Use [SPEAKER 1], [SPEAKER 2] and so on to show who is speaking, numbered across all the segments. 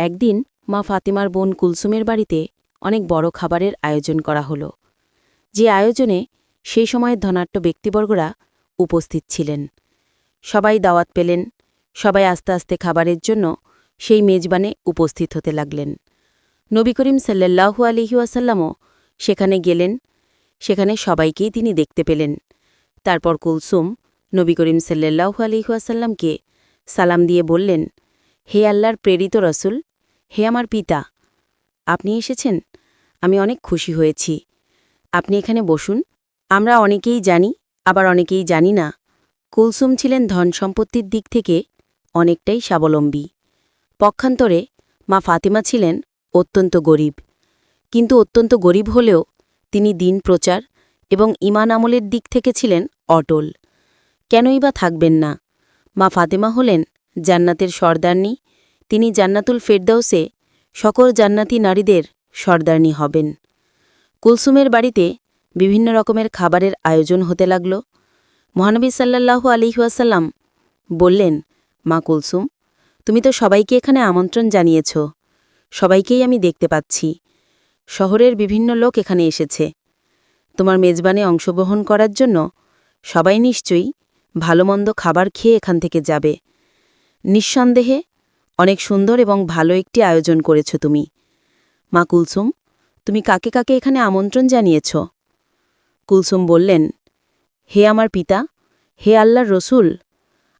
[SPEAKER 1] একদিন মা ফাতিমার বোন কুলসুমের বাড়িতে অনেক বড় খাবারের আয়োজন করা হল। যে আয়োজনে সেই সময়ের ধনাট্য ব্যক্তিবর্গরা উপস্থিত ছিলেন। সবাই দাওয়াত পেলেন, সবাই আস্তে আস্তে খাবারের জন্য সেই মেজবানে উপস্থিত হতে লাগলেন। নবী করিম সাল্লাহু আলিহাসাল্লামও সেখানে গেলেন, সেখানে সবাইকেই তিনি দেখতে পেলেন। তারপর কুলসুম নবী করিম সাল্লাহু আলিহাসাল্লামকে সালাম দিয়ে বললেন, হে আল্লাহর প্রেরিত রসুল হে আমার পিতা, আপনি এসেছেন? আমি অনেক খুশি হয়েছি। আপনি এখানে বসুন। আমরা অনেকেই জানি, আবার অনেকেই জানি না, কুলসুম ছিলেন ধন সম্পত্তির দিক থেকে অনেকটাই স্বাবলম্বী। পক্ষান্তরে মা ফাতিমা ছিলেন অত্যন্ত গরিব। কিন্তু অত্যন্ত গরিব হলেও তিনি দিন প্রচার এবং ইমান আমলের দিক থেকে ছিলেন অটল। কেনই বা থাকবেন না? মা ফাতেমা হলেন জান্নাতের সর্দারনি তিনি জান্নাতুল ফেরদাউসে সকল জান্নাতি নারীদের সর্দারনি হবেন। কুলসুমের বাড়িতে বিভিন্ন রকমের খাবারের আয়োজন হতে লাগল। মহানবী সাল্লাল্লাহু আলিহাসাল্লাম বললেন, মা কুলসুম, তুমি তো সবাইকে এখানে আমন্ত্রণ জানিয়েছ। সবাইকেই আমি দেখতে পাচ্ছি। শহরের বিভিন্ন লোক এখানে এসেছে। তোমার মেজবানে অংশগ্রহণ করার জন্য সবাই নিশ্চয়ই ভালোমন্দ খাবার খেয়ে এখান থেকে যাবে। নিঃসন্দেহে অনেক সুন্দর এবং ভালো একটি আয়োজন করেছ তুমি। মা কুলসুম, তুমি কাকে কাকে এখানে আমন্ত্রণ জানিয়েছ? কুলসুম বললেন, হে আমার পিতা, হে আল্লাহর রসুল,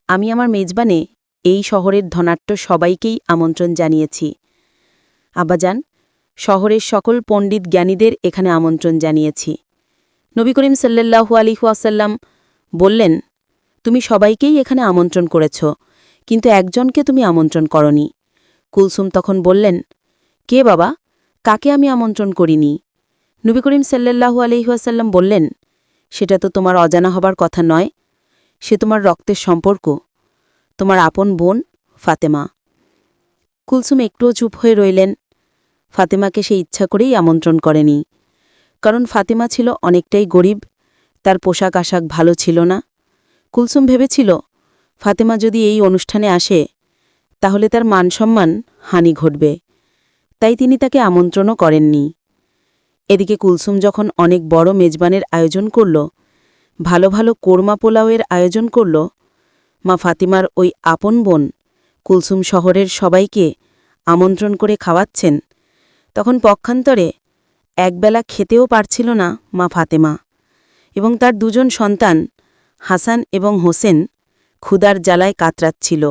[SPEAKER 1] আমি আমার মেজবানে এই শহরের ধনাট্য সবাইকেই আমন্ত্রণ জানিয়েছি। আব্বাজান, শহরের সকল পণ্ডিত জ্ঞানীদের এখানে আমন্ত্রণ জানিয়েছি। নবী করিম সাল্লাহু আলিহাসাল্লাম বললেন, তুমি সবাইকেই এখানে আমন্ত্রণ করেছ। কিন্তু একজনকে তুমি আমন্ত্রণ করনি। কুলসুম তখন বললেন, কে বাবা? কাকে আমি আমন্ত্রণ করিনি? নবী করিম সাল্লাহু আলহিহাসাল্লাম বললেন, সেটা তো তোমার অজানা হবার কথা নয়। সে তোমার রক্তের সম্পর্ক। তোমার আপন বোন ফাতেমা। কুলসুম একটুও চুপ হয়ে রইলেন। ফাতেমাকে সে ইচ্ছা করেই আমন্ত্রণ করেনি। কারণ ফাতেমা ছিল অনেকটাই গরিব, তার পোশাক আশাক ভালো ছিল না। কুলসুম ভেবেছিল ফাতেমা যদি এই অনুষ্ঠানে আসে, তাহলে তার মানসম্মান হানি ঘটবে। তাই তিনি তাকে আমন্ত্রণও করেননি। এদিকে কুলসুম যখন অনেক বড় মেজবানের আয়োজন করল, ভালো ভালো কোরমা পোলাওয়ের আয়োজন করল, মা ফাতিমার ওই আপন বোন কুলসুম শহরের সবাইকে আমন্ত্রণ করে খাওয়াচ্ছেন, তখন পক্ষান্তরে একবেলা খেতেও পারছিল না মা ফাতেমা এবং তার দুজন সন্তান হাসান এবং হোসেন ক্ষুধার জ্বালায় কাতরাচ্ছিল।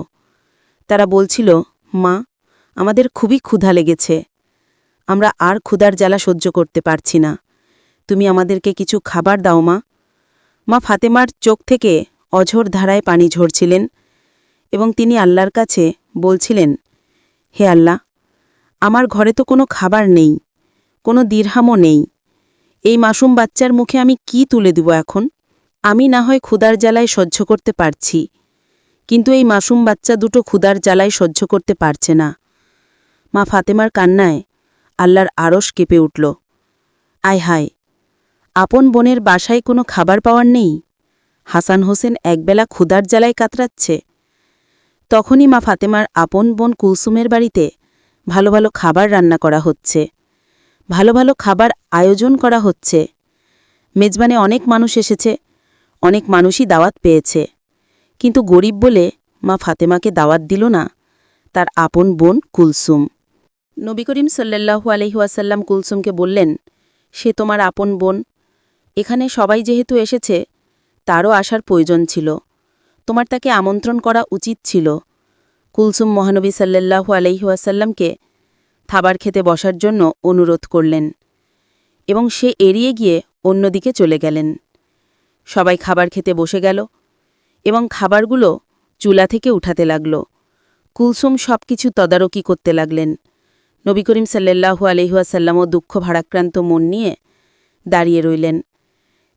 [SPEAKER 1] তারা বলছিল, মা, আমাদের খুবই ক্ষুধা লেগেছে। আমরা আর ক্ষুধার জ্বালা সহ্য করতে পারছি না। তুমি আমাদেরকে কিছু খাবার দাও, মা। মা ফাতেমার চোখ থেকে অঝোর ধারায় পানি ঝরছিলেন এবং তিনি আল্লাহর কাছে বলছিলেন, হে আল্লাহ, আমার ঘরে তো কোনো খাবার নেই, কোনো দীর্হামও নেই। এই মাসুম বাচ্চার মুখে আমি কি তুলে দিব এখন? আমি না হয় ক্ষুদার জ্বালায় সহ্য করতে পারছি। কিন্তু এই মাসুম বাচ্চা দুটো ক্ষুদার জ্বালায় সহ্য করতে পারছে না। মা ফাতেমার কান্নায় আল্লাহর আড়স কেঁপে উঠল। আয় হায়, আপন বোনের বাসায় কোনো খাবার পাওয়ার নেই? হাসান হোসেন একবেলা ক্ষুদার জ্বালায় কাতরাচ্ছে। তখনই মা ফাতেমার আপন বোন কুলসুমের বাড়িতে ভালো ভালো খাবার রান্না করা হচ্ছে। ভালো ভালো খাবার আয়োজন করা হচ্ছে। মেজবানে অনেক মানুষ এসেছে, অনেক মানুষই দাওয়াত পেয়েছে। কিন্তু গরিব বলে মা ফাতেমাকে দাওয়াত দিল না। তার আপন বোন কুলসুম। নবী করিম সাল্লাহু আলহিহাসাল্লাম কুলসুমকে বললেন, সে তোমার আপন বোন। এখানে সবাই যেহেতু এসেছে, তারও আসার প্রয়োজন ছিল। তোমার তাকে আমন্ত্রণ করা উচিত ছিল। কুলসুম মহানবী সাল্লাহু আলহিহাসাল্লামকে খাবার খেতে বসার জন্য অনুরোধ করলেন এবং সে এড়িয়ে গিয়ে অন্যদিকে চলে গেলেন। সবাই খাবার খেতে বসে গেল। এবং খাবারগুলো চুলা থেকে উঠাতে লাগল। কুলসুম সব কিছু তদারকি করতে লাগলেন। নবী করিম সাল্লাহু আলহিহাসাল্লামও দুঃখ ভারাক্রান্ত মন নিয়ে দাঁড়িয়ে রইলেন।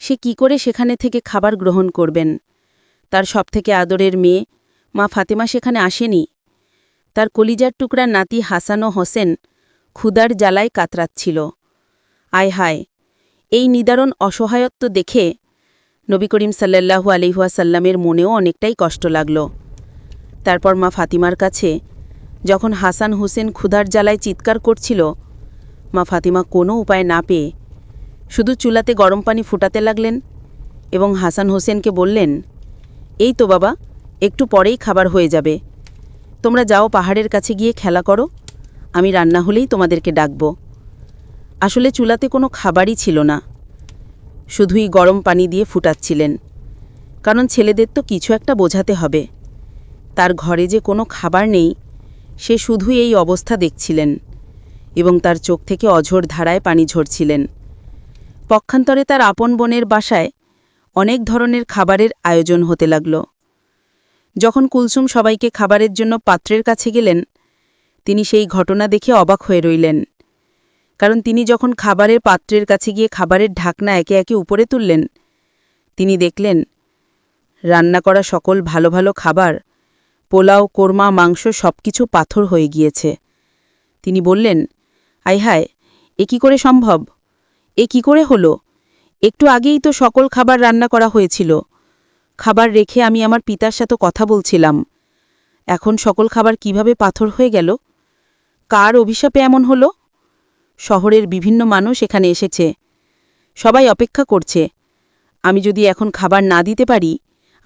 [SPEAKER 1] সে কি করে সেখানে থেকে খাবার গ্রহণ করবেন? তার সবথেকে আদরের মেয়ে, মা ফাতেমা সেখানে আসেনি। তার কলিজার টুকরা নাতি হাসান ও হোসেন ক্ষুদার জ্বালায় কাতরাচ্ছিল। আয় হায়, এই নিদারণ অসহায়ত্ব দেখে নবী করিম সাল্লাহু আলিহাসাল্লামের মনেও অনেকটাই কষ্ট লাগল। তারপর মা ফাতিমার কাছে যখন হাসান হোসেন ক্ষুধার জ্বালায় চিৎকার করছিল, মা ফাতিমা কোনো উপায় না পেয়ে শুধু চুলাতে গরম পানি ফুটাতে লাগলেন এবং হাসান হোসেনকে বললেন, এই তো বাবা, একটু পরেই খাবার হয়ে যাবে। তোমরা যাও পাহাড়ের কাছে গিয়ে খেলা করো, আমি রান্না হলেই তোমাদেরকে ডাকব। আসলে চুলাতে কোনো খাবারই ছিল না। শুধুই গরম পানি দিয়ে ফুটাচ্ছিলেন। কারণ ছেলেদের তো কিছু একটা বোঝাতে হবে। তার ঘরে যে কোনো খাবার নেই, সে শুধু এই অবস্থা দেখছিলেন এবং তার চোখ থেকে অঝোর ধারায় পানি ঝরছিলেন। পক্ষান্তরে তার আপন বোনের বাসায় অনেক ধরনের খাবারের আয়োজন হতে লাগল। যখন কুলসুম সবাইকে খাবারের জন্য পাত্রের কাছে গেলেন, তিনি সেই ঘটনা দেখে অবাক হয়ে রইলেন। কারণ তিনি যখন খাবারের পাত্রের কাছে গিয়ে খাবারের ঢাকনা একে একে উপরে তুললেন, তিনি দেখলেন, রান্না করা সকল ভালো ভালো খাবার, পোলাও, কোরমা, মাংস সব কিছু পাথর হয়ে গিয়েছে। তিনি বললেন আই হায়, এ কী করে সম্ভব? এ কি করে হলো? একটু আগেই তো সকল খাবার রান্না করা হয়েছিল। খাবার রেখে আমি আমার পিতার সাথে কথা বলছিলাম। এখন সকল খাবার কীভাবে পাথর হয়ে গেল? কার অভিশাপে এমন হলো? শহরের বিভিন্ন মানুষ এখানে এসেছে। সবাই অপেক্ষা করছে। আমি যদি এখন খাবার না দিতে পারি,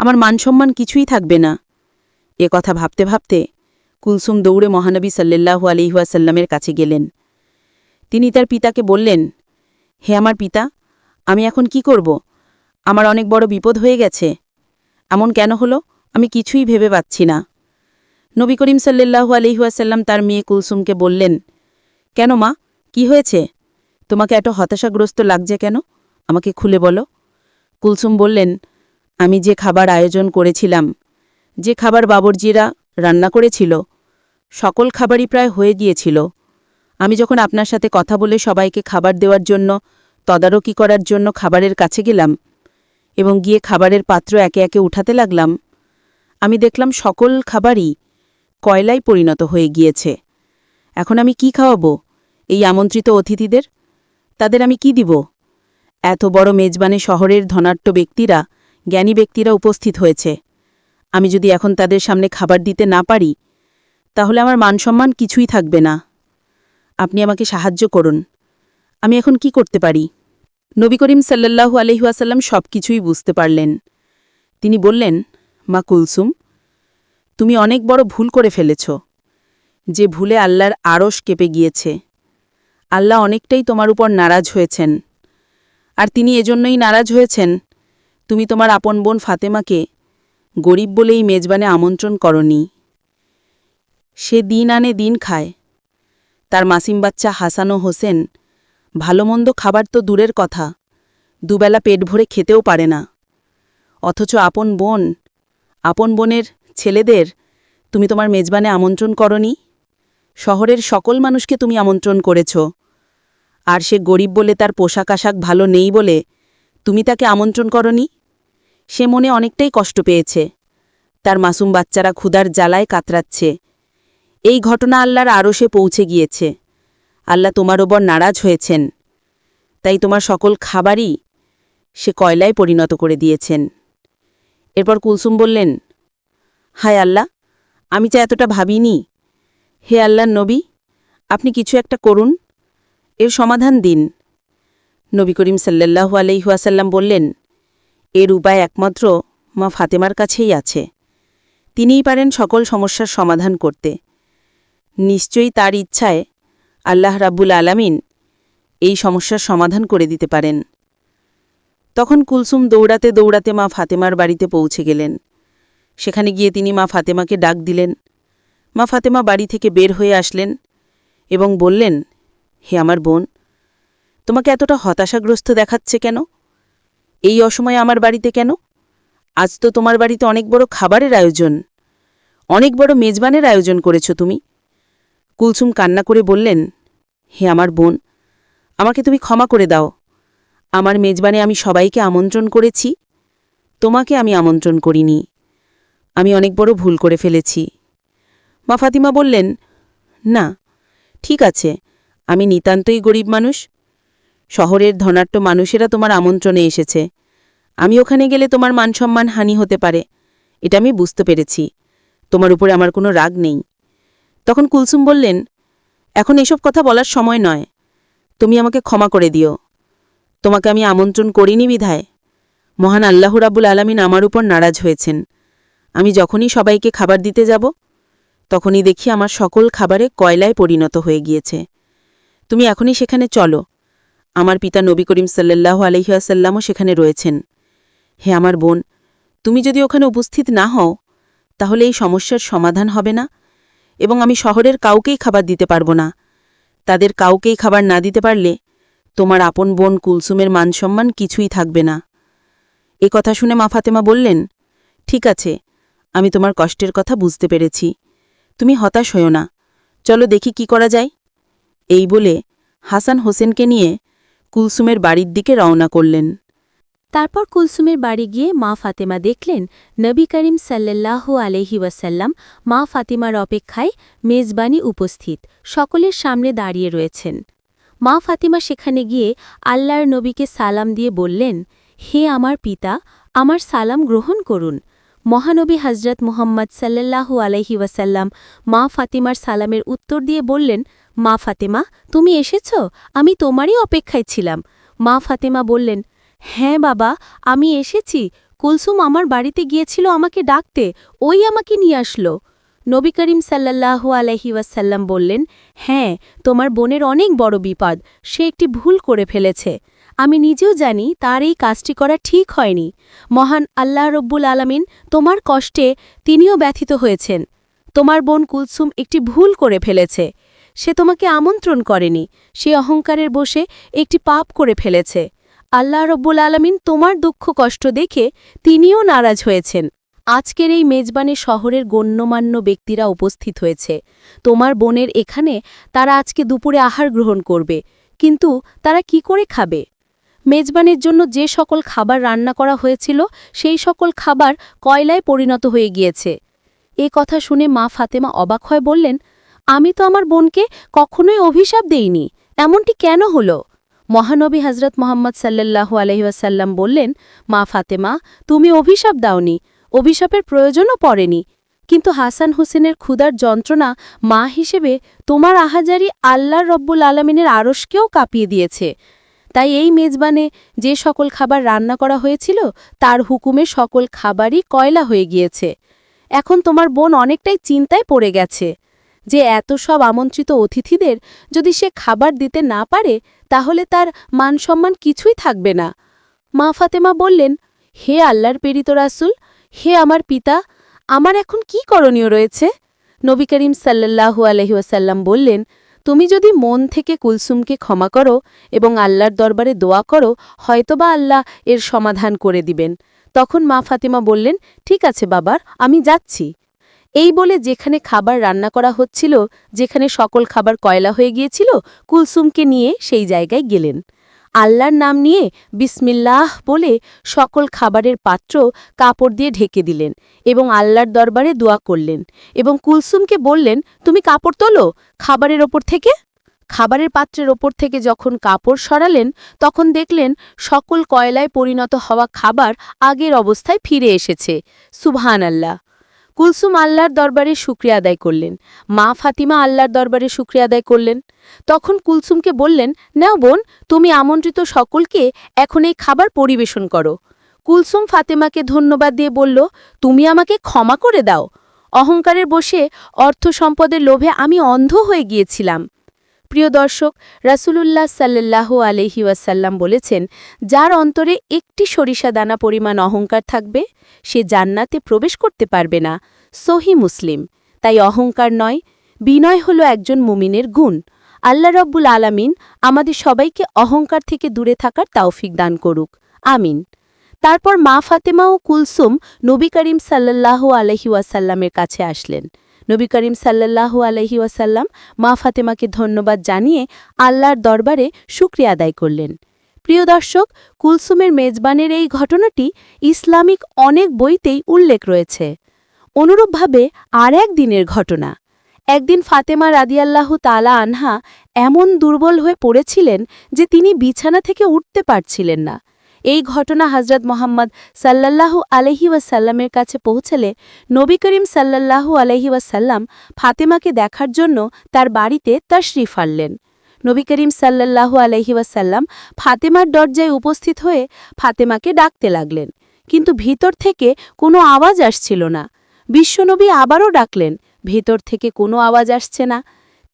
[SPEAKER 1] আমার মানসম্মান কিছুই থাকবে না। এ কথা ভাবতে ভাবতে কুলসুম দৌড়ে মহানবী সাল্লাল্লাহু আলিহাসাল্লামের কাছে গেলেন। তিনি তার পিতাকে বললেন, হে আমার পিতা, আমি এখন কি করব? আমার অনেক বড় বিপদ হয়ে গেছে। এমন কেন হলো? আমি কিছুই ভেবে পাচ্ছি না। নবী করিম সাল্লাল্লাহু আলিহাসাল্লাম তার মেয়ে কুলসুমকে বললেন, কেন মা? কি হয়েছে? তোমাকে এত হতাশাগ্রস্ত লাগছে কেন? আমাকে খুলে বলো। কুলসুম বললেন, আমি যে খাবার আয়োজন করেছিলাম, যে খাবার বাবরজিরা রান্না করেছিল, সকল খাবারই প্রায় হয়ে গিয়েছিল। আমি যখন আপনার সাথে কথা বলে সবাইকে খাবার দেওয়ার জন্য, তদারকি করার জন্য খাবারের কাছে গেলাম এবং গিয়ে খাবারের পাত্র একে একে উঠাতে লাগলাম, আমি দেখলাম সকল খাবারই কয়লায় পরিণত হয়ে গিয়েছে। এখন আমি কি খাওয়াবো? এই আমন্ত্রিত অতিথিদের? তাদের আমি কি দিব? এত বড় মেজবানে শহরের ধনাঢ্য ব্যক্তিরা, জ্ঞানী ব্যক্তিরা উপস্থিত হয়েছে। আমি যদি এখন তাদের সামনে খাবার দিতে না পারি, তাহলে আমার মানসম্মান কিছুই থাকবে না। আপনি আমাকে সাহায্য করুন। আমি এখন কি করতে পারি? নবী করিম সাল্লাল্লাহু আলহিহাসাল্লাম সব কিছুই বুঝতে পারলেন। তিনি বললেন, মা কুলসুম, তুমি অনেক বড় ভুল করে ফেলেছ। যে ভুলে আল্লাহর আড়স কেঁপে গিয়েছে আল্লাহ অনেকটাই তোমার উপর নারাজ হয়েছেন। আর তিনি এজন্যই নারাজ হয়েছেন, তুমি তোমার আপন বোন ফাতেমাকে গরিব বলেই মেজবানে আমন্ত্রণ করনি। সে দিন আনে দিন খায়। তার মাসিম বাচ্চা হাসান ও হোসেন ভালোমন্দ খাবার তো দূরের কথা, দুবেলা পেট ভরে খেতেও পারে না। অথচ আপন বোন, আপন বোনের ছেলেদের তুমি তোমার মেজবানে আমন্ত্রণ করনি? শহরের সকল মানুষকে তুমি আমন্ত্রণ করেছ। আর সে গরিব বলে তার পোশাক আশাক ভালো নেই বলে তুমি তাকে আমন্ত্রণ করনি? সে মনে অনেকটাই কষ্ট পেয়েছে। তার মাসুম বাচ্চারা ক্ষুধার জ্বালায় কাতরাচ্ছে। এই ঘটনা আল্লাহর আরও সে পৌঁছে গিয়েছে। আল্লাহ তোমার ওপর নারাজ হয়েছেন। তাই তোমার সকল খাবারই সে কয়লায় পরিণত করে দিয়েছেন। এরপর কুলসুম বললেন, হায় আল্লাহ, আমি যা এতটা ভাবিনি। হে আল্লাহ নবী, আপনি কিছু একটা করুন। এর সমাধান দিন। নবী করিম সাল্লাল্লাহু আলহিহাসাল্লাম বললেন, এর উপায় একমাত্র মা ফাতেমার কাছেই আছে। তিনিই পারেন সকল সমস্যার সমাধান করতে। নিশ্চয়ই তার ইচ্ছায় আল্লাহ রাব্বুল আলামিন এই সমস্যার সমাধান করে দিতে পারেন। তখন কুলসুম দৌড়াতে দৌড়াতে মা ফাতেমার বাড়িতে পৌঁছে গেলেন। সেখানে গিয়ে তিনি মা ফাতেমাকে ডাক দিলেন মা ফাতেমা বাড়ি থেকে বের হয়ে আসলেন এবং বললেন, হে আমার বোন, তোমাকে এতটা হতাশাগ্রস্ত দেখাচ্ছে কেন? এই অসময়ে আমার বাড়িতে কেন? আজ তো তোমার বাড়িতে অনেক বড় খাবারের আয়োজন, অনেক বড় মেজবানের আয়োজন করেছ তুমি। কুলসুম কান্না করে বললেন, হে আমার বোন, আমাকে তুমি ক্ষমা করে দাও। আমার মেজবানে আমি সবাইকে আমন্ত্রণ করেছি, তোমাকে আমি আমন্ত্রণ করিনি। আমি অনেক বড় ভুল করে ফেলেছি। মা ফাতিমা বললেন, না, ঠিক আছে, আমি নিতান্তই গরিব মানুষ। শহরের ধনাট্য মানুষেরা তোমার আমন্ত্রণে এসেছে। আমি ওখানে গেলে তোমার মানসম্মান হানি হতে পারে, এটা আমি বুঝতে পেরেছি। তোমার উপরে আমার কোনো রাগ নেই। তখন কুলসুম বললেন, এখন এসব কথা বলার সময় নয়। তুমি আমাকে ক্ষমা করে দিও। তোমাকে আমি আমন্ত্রণ করিনি বিধায়। মহান আল্লাহ রাব্বুল আলামিন আমার উপর নারাজ হয়েছেন। আমি যখনই সবাইকে খাবার দিতে যাব তখনই দেখি আমার সকল খাবারে কয়লায় পরিণত হয়ে গিয়েছে। তুমি এখনই সেখানে চলো। আমার পিতা নবী করিম সাল্লাল্লাহু আলহিহাসাল্লামও সেখানে রয়েছেন। হে আমার বোন, তুমি যদি ওখানে উপস্থিত না হও, তাহলে এই সমস্যার সমাধান হবে না এবং আমি শহরের কাউকেই খাবার দিতে পারব না। তাদের কাউকেই খাবার না দিতে পারলে তোমার আপন বোন কুলসুমের মানসম্মান কিছুই থাকবে না। এ কথা শুনে মা ফাতেমা বললেন, ঠিক আছে, আমি তোমার কষ্টের কথা বুঝতে পেরেছি। তুমি হতাশ হও না। চলো দেখি কি করা যায়। এই বলে হাসান হোসেনকে নিয়ে কুলসুমের বাড়ির দিকে রওনা করলেন।
[SPEAKER 2] তারপর কুলসুমের বাড়ি গিয়ে মা ফাতেমা দেখলেন, নবী করিম সাল্লাল্লাহু আলহি ওয়াসাল্লাম মা ফাতিমার অপেক্ষায় মেজবানি উপস্থিত, সকলের সামনে দাঁড়িয়ে রয়েছেন। মা ফাতিমা সেখানে গিয়ে আল্লাহর নবীকে সালাম দিয়ে বললেন, হে আমার পিতা, আমার সালাম গ্রহণ করুন। মহানবী হজরত মুহাম্মদ সাল্লাল্লাহু আলহি ওয়াসাল্লাম মা ফাতিমার সালামের উত্তর দিয়ে বললেন, মা ফাতেমা, তুমি এসেছ? আমি তোমারই অপেক্ষায় ছিলাম। মা ফাতেমা বললেন হ্যাঁ বাবা, আমি এসেছি। কুলসুম আমার বাড়িতে গিয়েছিল আমাকে ডাকতে। ওই আমাকে নিয়ে আসলো। নবী করিম সাল্লাল্লাহু আলহি ওয়াসাল্লাম বললেন হ্যাঁ তোমার বোনের অনেক বড় বিপদ। সে একটি ভুল করে ফেলেছে। আমি নিজেও জানি তার এই কাজটি করা ঠিক হয়নি। মহান আল্লাহ রব্বুল আলামিন তোমার কষ্টে তিনিও ব্যথিত হয়েছেন। তোমার বোন কুলসুম একটি ভুল করে ফেলেছে। সে তোমাকে আমন্ত্রণ করেনি। সে অহংকারের বসে একটি পাপ করে ফেলেছে। আল্লাহ রব্বুল আলমিন তোমার দুঃখ কষ্ট দেখে তিনিও নারাজ হয়েছেন। আজকের এই মেজবানে শহরের গণ্যমান্য ব্যক্তিরা উপস্থিত হয়েছে। তোমার বোনের এখানে তারা আজকে দুপুরে আহার গ্রহণ করবে। কিন্তু তারা কি করে খাবে? মেজবানের জন্য যে সকল খাবার রান্না করা হয়েছিল, সেই সকল খাবার কয়লায় পরিণত হয়ে গিয়েছে। এ কথা শুনে মা ফাতেমা অবাক হয়ে বললেন, আমি তো আমার বোনকে কখনোই অভিশাপ দেইনি। এমনটি কেন হলো? মহানবী হজরত মোহাম্মদ সাল্লাল্লাহু আলহিউসাল্লাম বললেন, মা ফাতেমা, তুমি অভিশাপ দাওনি। অভিশাপের প্রয়োজনও পড়েনি। কিন্তু হাসান হোসেনের ক্ষুধার যন্ত্রণা মা হিসেবে তোমার আহাজারি আল্লাহর রব্বুল আলমিনের আড়সকেও কাঁপিয়ে দিয়েছে। তাই এই মেজবানে যে সকল খাবার রান্না করা হয়েছিল, তার হুকুমে সকল খাবারই কয়লা হয়ে গিয়েছে। এখন তোমার বোন অনেকটাই চিন্তায় পড়ে গেছে যে এত সব আমন্ত্রিত অতিথিদের যদি সে খাবার দিতে না পারে, তাহলে তার মানসম্মান কিছুই থাকবে না। মা ফাতেমা বললেন, হে আল্লাহর প্রেরিত রাসুল, হে আমার পিতা, আমার এখন কি করণীয় রয়েছে? নবী করিম সাল্লাহু আলহিউসাল্লাম বললেন তুমি যদি মন থেকে কুলসুমকে ক্ষমা করো এবং আল্লাহর দরবারে দোয়া করো, হয়তোবা আল্লাহ এর সমাধান করে দিবেন। তখন মা ফাতিমা বললেন, ঠিক আছে বাবার, আমি যাচ্ছি। এই বলে যেখানে খাবার রান্না করা হচ্ছিল, যেখানে সকল খাবার কয়লা হয়ে গিয়েছিল, কুলসুমকে নিয়ে সেই জায়গায় গেলেন। আল্লাহর নাম নিয়ে বিসমিল্লাহ বলে সকল খাবারের পাত্র কাপড় দিয়ে ঢেকে দিলেন এবং আল্লাহর দরবারে দোয়া করলেন এবং কুলসুমকে বললেন, তুমি কাপড় তোলো খাবারের ওপর থেকে? খাবারের পাত্রের ওপর থেকে যখন কাপড় সরালেন, তখন দেখলেন সকল কয়লায় পরিণত হওয়া খাবার আগের অবস্থায় ফিরে এসেছে। সুবহান আল্লাহ কুলসুম আল্লাহর দরবারে শুক্রিয়া আদায় করলেন। মা ফাতিমা আল্লাহর দরবারে শুক্রিয়া আদায় করলেন। তখন কুলসুমকে বললেন, নাও বোন, তুমি আমন্ত্রিত সকলকে এখন এই খাবার পরিবেশন করো। কুলসুম ফাতেমাকে ধন্যবাদ দিয়ে বলল, তুমি আমাকে ক্ষমা করে দাও। অহংকারের বসে অর্থ সম্পদের লোভে আমি অন্ধ হয়ে গিয়েছিলাম। প্রিয় দর্শক, রাসুলুল্লাহ সাল্লাহ আলহি ওয়াসাল্লাম বলেছেন, যার অন্তরে একটি সরিষা দানা পরিমাণ অহংকার থাকবে, সে জান্নাতে প্রবেশ করতে পারবে না। সহি মুসলিম। তাই অহংকার নয়, বিনয় হল একজন মুমিনের গুণ। আল্লাহ রব্বুল আলামিন আমাদের সবাইকে অহংকার থেকে দূরে থাকার তাওফিক দান করুক। আমিন। তারপর মা ফাতেমা ও কুলসুম নবী করিম সাল্লাল্লাহু আলহি ওয়াসাল্লামের কাছে আসলেন। নবী করিম সাল্লাল্লাহু আলহি ওয়াসাল্লাম মা ফাতেমাকে ধন্যবাদ জানিয়ে আল্লাহর দরবারে শুক্রিয়া আদায় করলেন। প্রিয় দর্শক, কুলসুমের মেজবানের এই ঘটনাটি ইসলামিক অনেক বইতেই উল্লেখ রয়েছে। অনুরূপভাবে আর এক দিনের ঘটনা। একদিন ফাতেমা রাদিয়াল্লাহু তালা আনহা এমন দুর্বল হয়ে পড়েছিলেন যে তিনি বিছানা থেকে উঠতে পারছিলেন না।
[SPEAKER 1] এই ঘটনা হজরত মোহাম্মদ সাল্লাল্লাহু আলহি ওয়াসাল্লামের কাছে পৌঁছলে নবী করিম সাল্লাল্লাহু আলহি ওয়াসাল্লাম ফাতেমাকে দেখার জন্য তার বাড়িতে তশরিফ আনলেন। নবী করিম সাল্লাল্লাহু আলহি ওয়াসাল্লাম ফাতেমার দরজায় উপস্থিত হয়ে ফাতেমাকে ডাকতে লাগলেন। কিন্তু ভিতর থেকে কোনো আওয়াজ আসছিল না। বিশ্বনবী আবারও ডাকলেন, ভেতর থেকে কোনো আওয়াজ আসছে না।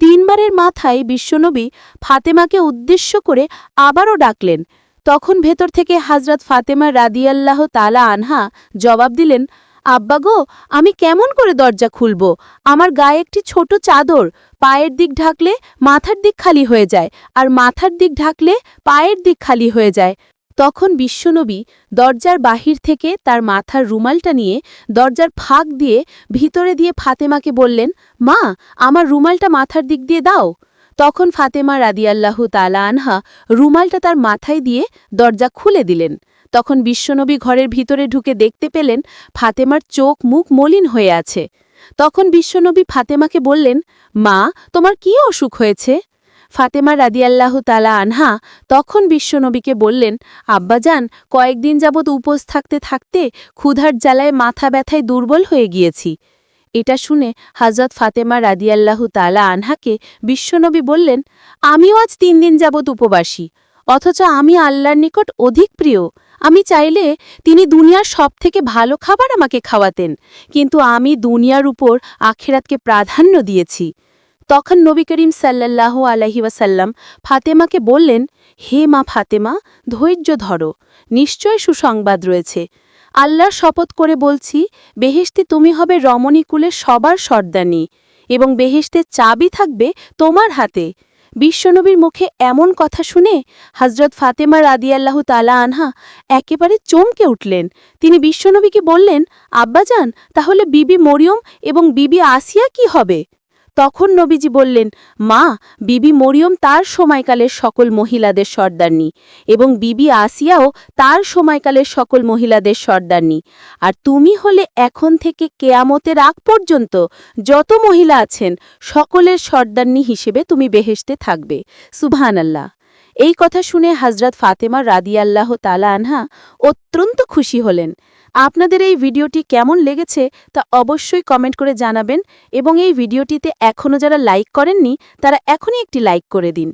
[SPEAKER 1] তিনবারের মাথায় বিশ্বনবী ফাতেমাকে উদ্দেশ্য করে আবারও ডাকলেন তখন ভেতর থেকে হাজরত ফাতেমা রাদিয়াল্লাহ তালা আনহা জবাব দিলেন, আব্বা গো, আমি কেমন করে দরজা খুলব? আমার গায়ে একটি ছোট চাদর, পায়ের দিক ঢাকলে মাথার দিক খালি হয়ে যায়, আর মাথার দিক ঢাকলে পায়ের দিক খালি হয়ে যায়। তখন বিশ্বনবী দরজার বাহির থেকে তার মাথার রুমালটা নিয়ে দরজার ফাঁক দিয়ে ভিতরে দিয়ে ফাতেমাকে বললেন, মা, আমার রুমালটা মাথার দিক দিয়ে দাও। তখন ফাতেমা রাদিয়াল্লাহু তালা আনহা রুমালটা তার মাথায় দিয়ে দরজা খুলে দিলেন। তখন বিশ্বনবী ঘরের ভিতরে ঢুকে দেখতে পেলেন ফাতেমার চোখ মুখ মলিন হয়ে আছে। তখন বিশ্বনবী ফাতেমাকে বললেন, মা, তোমার কি অসুখ হয়েছে? ফাতেমা রাদিয়াল্লাহু তালা আনহা তখন বিশ্বনবীকে বললেন আব্বাজান কয়েকদিন যাবৎ উপোস থাকতে থাকতে ক্ষুধার জ্বালায় মাথা ব্যথায় দুর্বল হয়ে গিয়েছি। এটা শুনে হজরত ফাতেমা রাদিয়াল্লাহু তালা আনহাকে বিশ্বনবী বললেন, আমিও আজ তিন দিন যাবৎ উপবাসী, অথচ আমি আল্লাহর নিকট অধিক প্রিয়। আমি চাইলে তিনি দুনিয়ার সব থেকে ভালো খাবার আমাকে খাওয়াতেন, কিন্তু আমি দুনিয়ার উপর আখেরাতকে প্রাধান্য দিয়েছি। তখন নবী করিম সাল্লাল্লাহু আলহি ওয়াসাল্লাম ফাতেমাকে বললেন, হে মা ফাতেমা, ধৈর্য ধরো, নিশ্চয় সুসংবাদ রয়েছে। আল্লাহর শপথ করে বলছি, বেহেশতে তুমি হবে রমণীকুলের সবার সর্দানি এবং বেহেশতের চাবি থাকবে তোমার হাতে। বিশ্বনবীর মুখে এমন কথা শুনে হজরত ফাতেমা রাদিয়াল্লাহু তালা আনহা একেবারে চমকে উঠলেন। তিনি বিশ্বনবীকে বললেন, আব্বাজান, তাহলে বিবি মরিয়ম এবং বিবি আসিয়া কি হবে? তখন নবীজি বললেন, মা, বিবি মরিয়ম তার সময়কালের সকল মহিলাদের সর্দারনি এবং বিবি আসিয়াও তার সময়কালের সকল মহিলাদের সর্দারনি। আর তুমি হলে এখন থেকে কেয়ামতের আগ পর্যন্ত যত মহিলা আছেন, সকলের সর্দারনি হিসেবে তুমি বেহেশতে থাকবে। সুবহান আল্লাহ এই কথা শুনে হজরত ফাতেমা রাদিয়াল্লাহ তালা আনহা অত্যন্ত খুশি হলেন। আপনাদের এই ভিডিওটি কেমন লেগেছে তা অবশ্যই কমেন্ট করে জানাবেন এবং এই ভিডিওটিতে এখনও যারা লাইক করেননি, তারা এখনই একটি লাইক করে দিন।